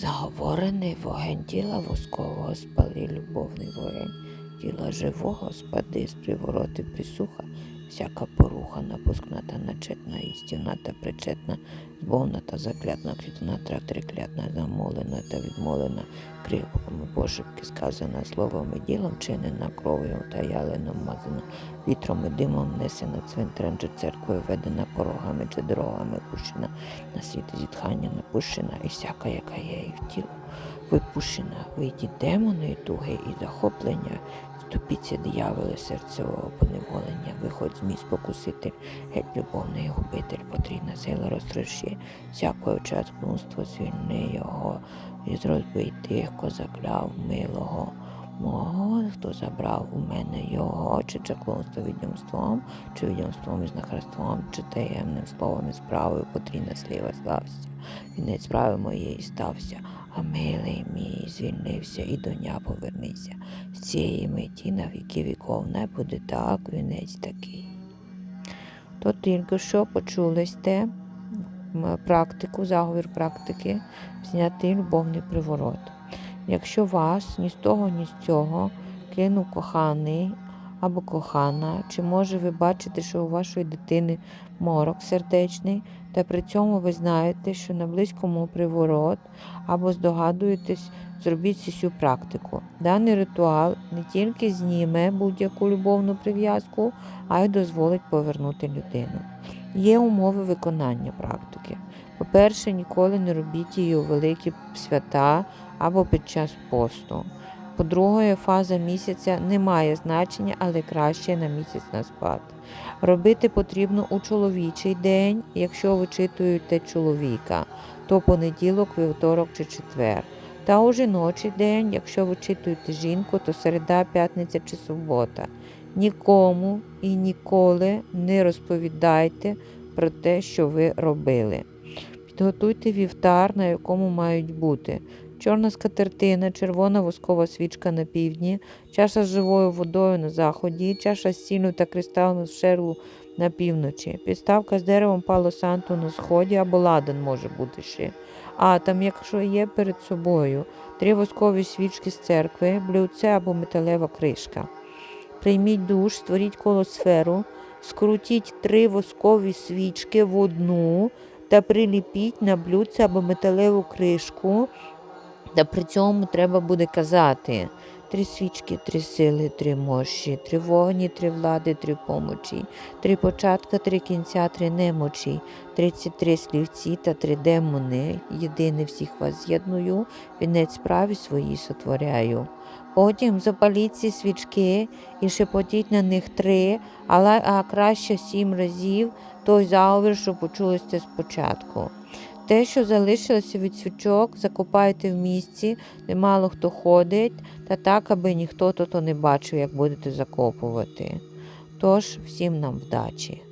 Заговорений вогень тіла воскового спали любовний вогень, тіла живого спади з привороти присуха, всяка поруха напускна та начетна, істина та причетна, збовна та заклятна, клітна та триклятна, замолена та відмолена, криками пошепки сказана, словом і ділом чинена, кров'ю та яленом мазана, вітром і димом несена, цвинтарем чи церквою ведена, порогами чи дорогами пущена, на світ зітхання напущена, і всяка, яка є в тіло випущена, вийді демони і туги і захоплення, ступіться дияволи серцевого поневолення, виходь змій спокуситель, геть любовний губитель, потрійна сила розтрощи, всякого чаткнунство звільни його, і розбий тих, ко закляв милого. Мого, хто забрав у мене його, чи чаклунство відьомством, чи відьомством із нахрестом, чи таємним словом і справою потрійна сліва слався. Вінець справи моєї стався, а милий мій звільнився і до дня повернися. З цієї миті на віки віков не буде так, вінець такий. То тільки що почули сте м, практику, заговір практики, зняти любовний приворот. Якщо вас ні з того, ні з цього кинув коханий або кохана, чи може ви бачите, що у вашої дитини морок сердечний, та при цьому ви знаєте, що на близькому приворот, або здогадуєтесь, зробіть цю практику. Даний ритуал не тільки зніме будь-яку любовну прив'язку, а й дозволить повернути людину. Є умови виконання практики. По-перше, ніколи не робіть її у великі свята або під час посту. По-друге, фаза місяця не має значення, але краще на місяць на спад. Робити потрібно у чоловічий день, якщо вичитуєте чоловіка, то понеділок, вівторок чи четвер. Та у жіночий день, якщо вичитуєте жінку, то середа, п'ятниця чи субота. Нікому і ніколи не розповідайте про те, що ви робили. Підготуйте вівтар, на якому мають бути чорна скатертина, червона воскова свічка на півдні, чаша з живою водою на заході, чаша з сіллю та кристалом з шерлу на півночі, підставка з деревом пало санту на сході або ладан може бути ще. А там, якщо є перед собою, три воскові свічки з церкви, блюдце або металева кришка. Прийміть душ, створіть колосферу, скрутіть три воскові свічки в одну та приліпіть на блюдце або металеву кришку. Та при цьому треба буде казати три свічки, три сили, три мощі, три вогні, три влади, три помочі, три початка, три кінця, три немочі, тридцять три слівці та три демони. Єдине всіх вас з'єдную, вінець справі свої сотворяю. Потім запаліть ці свічки і шепотіть на них три, але а краще сім разів той заговір, що почули спочатку. Те, що залишилося від свічок, закопайте в місці, де мало хто ходить, та так, аби ніхто тут не бачив, як будете закопувати. Тож, всім нам вдачі!